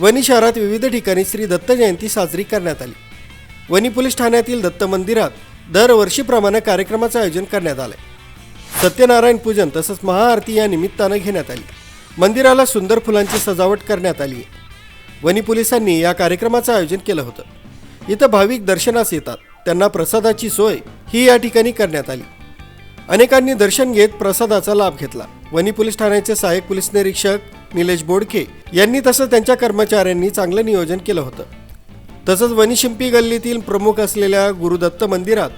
वणी शहरात विविध ठिकाणी श्री दत्त जयंती साजरी करण्यात आली. वणी पोलीस ठाण्यातील दत्त मंदिरात दरवर्षीप्रमाणे कार्यक्रमाचं आयोजन करण्यात आलं सत्यनारायण पूजन तसंच महाआरती या निमित्तानं घेण्यात आली. मंदिराला सुंदर फुलांची सजावट करण्यात आली वनी वणी पोलिसांनी या कार्यक्रमाचं आयोजन केलं होतं. इथं भाविक दर्शनास येतात. त्यांना प्रसादाची सोय ही या ठिकाणी करण्यात आली. अनेकांनी दर्शन घेत प्रसादाचा लाभ घेतला. वणी पोलीस ठाण्याचे सहाय्यक पोलीस निरीक्षक निलेश बोडके यांनी तसंच त्यांच्या कर्मचाऱ्यांनी चांगलं नियोजन केलं होतं. तसंच वनिशिंपी गल्लीतील प्रमुख असलेल्या गुरुदत्त मंदिरात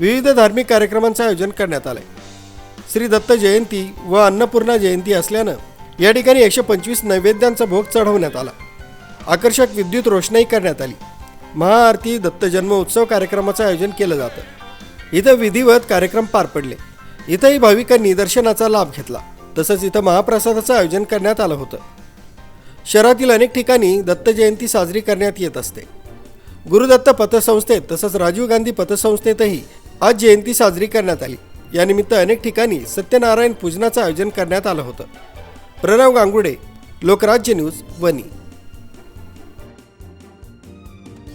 विविध धार्मिक कार्यक्रमांचं आयोजन करण्यात आलंय. श्री दत्त जयंती व अन्नपूर्णा जयंती असल्यानं या ठिकाणी एकशे पंचवीस नैवेद्यांचा भोग चढवण्यात आला. आकर्षक विद्युत रोषणाई करण्यात आली. महाआरती दत्त जन्म उत्सव कार्यक्रमाचं आयोजन केलं जातं. इथं विधिवत कार्यक्रम पार पडले. इथंही भाविकांनी दर्शनाचा लाभ घेतला. तसंच इथं महाप्रसादाचं आयोजन करण्यात आलं होतं. शहरातील अनेक ठिकाणी दत्त जयंती साजरी करण्यात येत असते. गुरुदत्त पतसंस्थेत तसंच राजीव गांधी पतसंस्थेतही आज जयंती साजरी करण्यात आली. यानिमित्त अनेक ठिकाणी सत्यनारायण पूजनाचं आयोजन करण्यात आलं होतं. प्रणव गांगुडे लोकराज्य न्यूज वनी